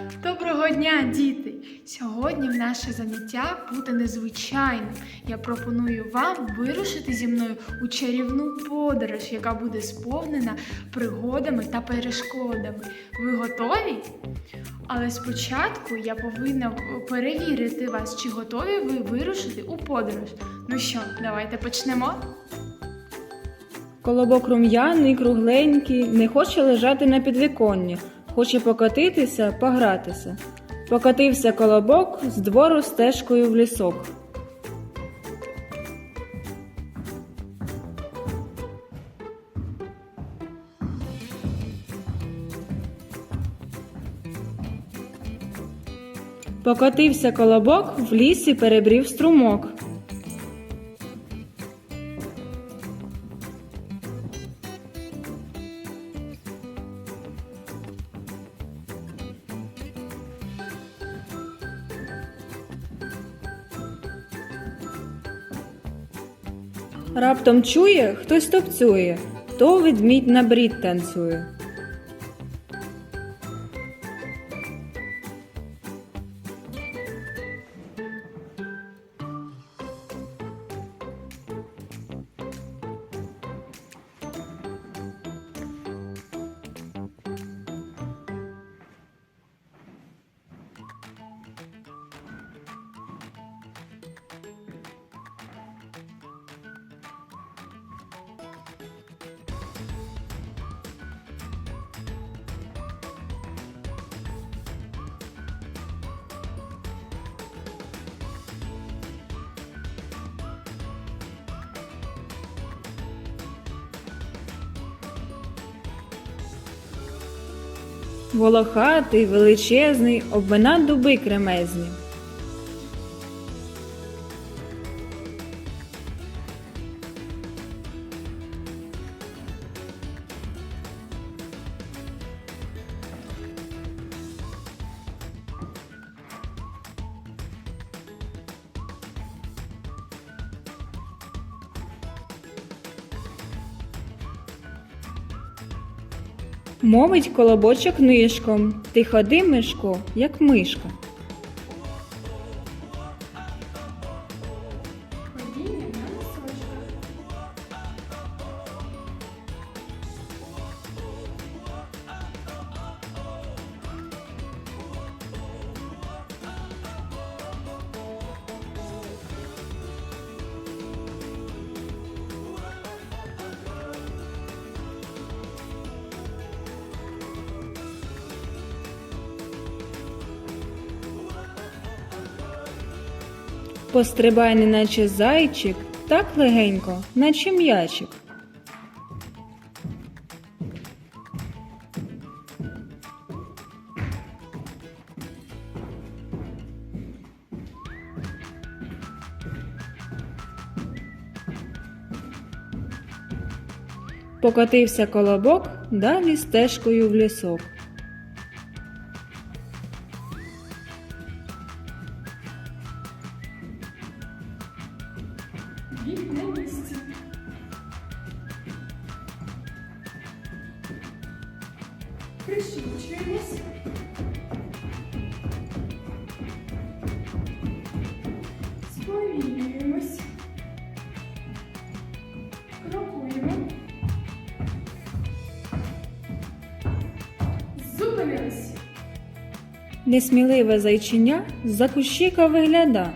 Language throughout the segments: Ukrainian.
Доброго дня, діти! Сьогодні наше заняття буде незвичайним. Я пропоную вам вирушити зі мною у чарівну подорож, яка буде сповнена пригодами та перешкодами. Ви готові? Але спочатку я повинна перевірити вас, чи готові ви вирушити у подорож. Ну що, давайте почнемо. Колобок рум'яний, кругленький, не хоче лежати на підвіконні, хоче покотитися, погратися. Покотився колобок з двору стежкою в лісок. Покотився колобок, в лісі перебрів струмок. Раптом чує, хтось топцює, то ведмідь на брід танцює. Волохатий, величезний, обмина дуби кремезні. Мовить колобочок нишком, ти ходи, мишко, як мишка. Пострибай, неначе зайчик, так легенько, наче м'ячик. Покотився колобок далі стежкою в лісок. Бік на місці. Сповільнюємось. Крокуємо. Зупинились. Несміливе зайчиня з-за кущика вигляда.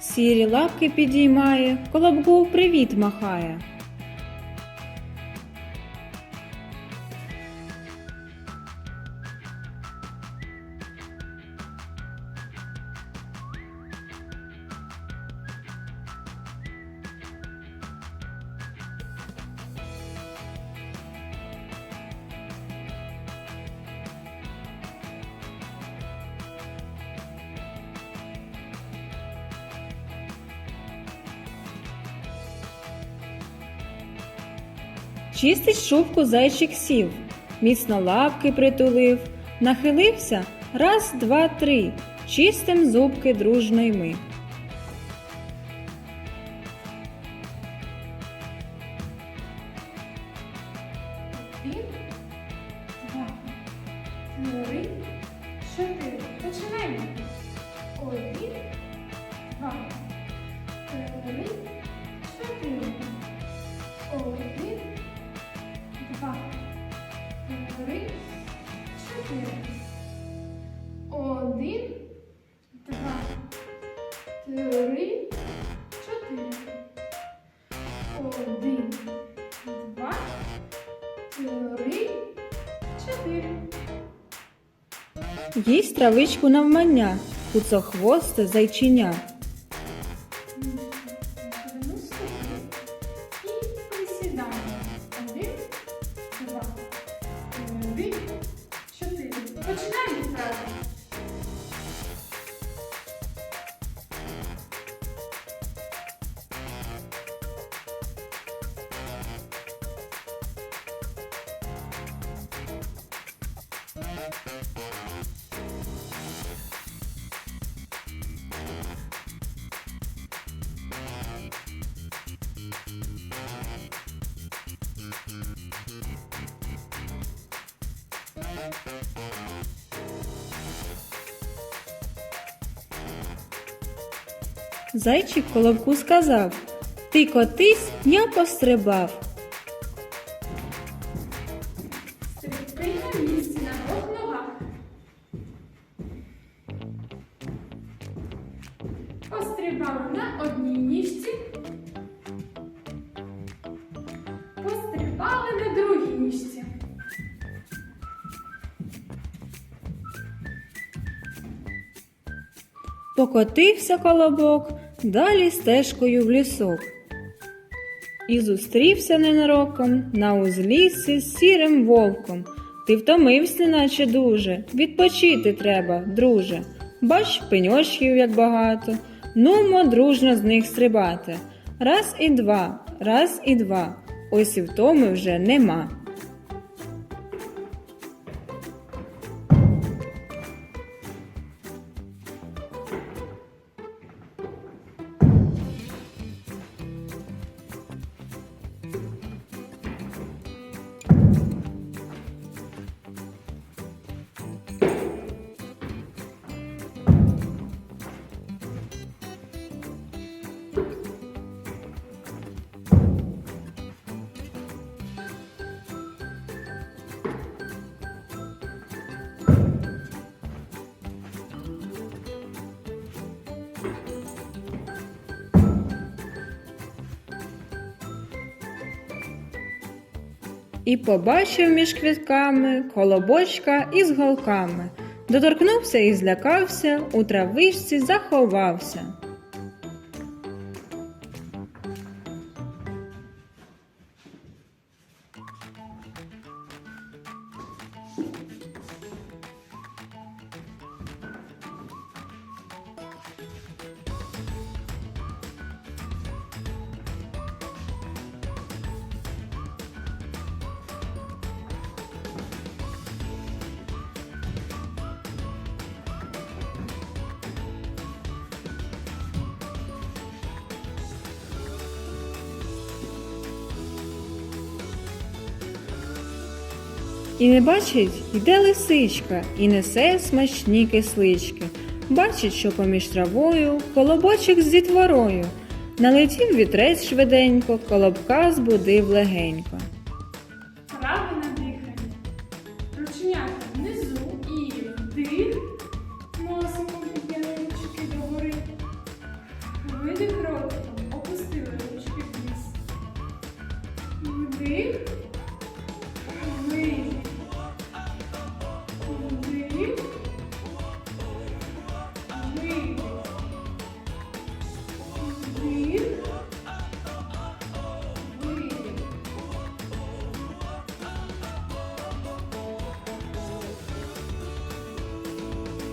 Сірі лапки підіймає, колобку привіт махає. Чистить шубку зайчик сів, міцно лапки притулив, нахилився раз, два, три. Чистим зубки дружно й ми. Три, чотири. Їсть травичку навмання, куцохвосте зайчиня. Зайчик колобку сказав Ти котись, я пострибав. Покотився колобок далі стежкою в лісок. І зустрівся ненароком на узліссі з сірим вовком. Ти втомився, наче дуже. Відпочити треба, друже. Бач, пеньочків як багато. Нумо дружно з них стрибати. Раз і два, раз і два. Ось і втоми вже нема. І побачив між квітками колобочка із голками. Доторкнувся і злякався, у травичці заховався. І не бачить, йде лисичка і несе смачні кислички. Бачить, що поміж травою колобочок з дітворою. Налетів вітрець швиденько, колобка збудив легенько.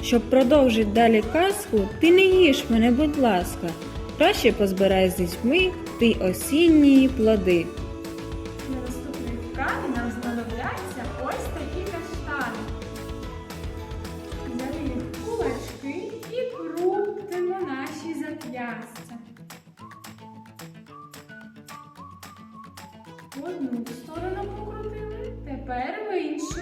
Щоб продовжити далі казку, ти не їж мене, будь ласка, краще позбирай з дітьми ти осінні плоди. На наступній вправі нам знадобляться ось такі каштани. Взяли кулачки і круптимо наші зап'ястя. Одну сторону покрутили, тепер в іншу.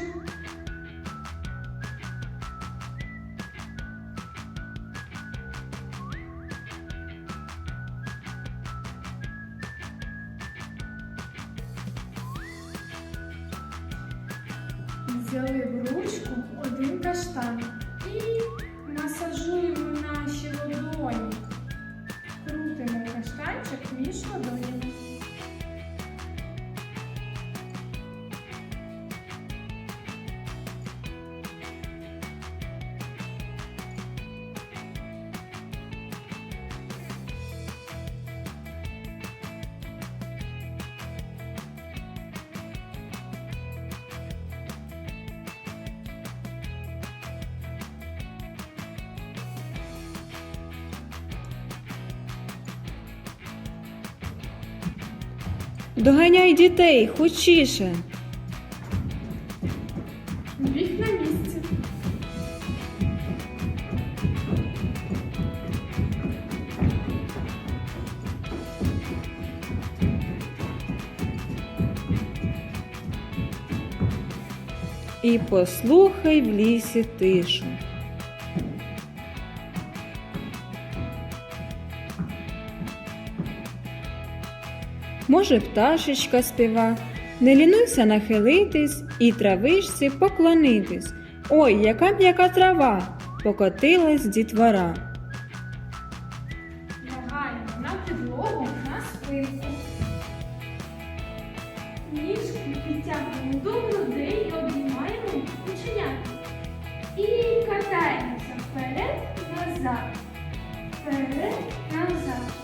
Взяли в ручку один каштан. І масажуємо Доганяй дітей, хочіше. Біг на місці. І послухай в лісі тишу. Може, пташечка співа, не лінуйся нахилитись і травишці поклонитись. Ой, яка м'яка трава, покотилась дітвора. Лягаємо на підлогу на спинку. Ніжки підтягуємо до грудей і обнімаємо кученята. І катаємося вперед, назад. Вперед, назад.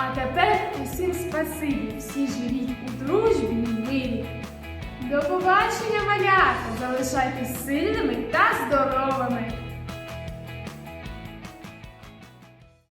А тепер усім спасибі, всі живіть у дружбі і мирі. До побачення, малята! Залишайтесь сильними та здоровими!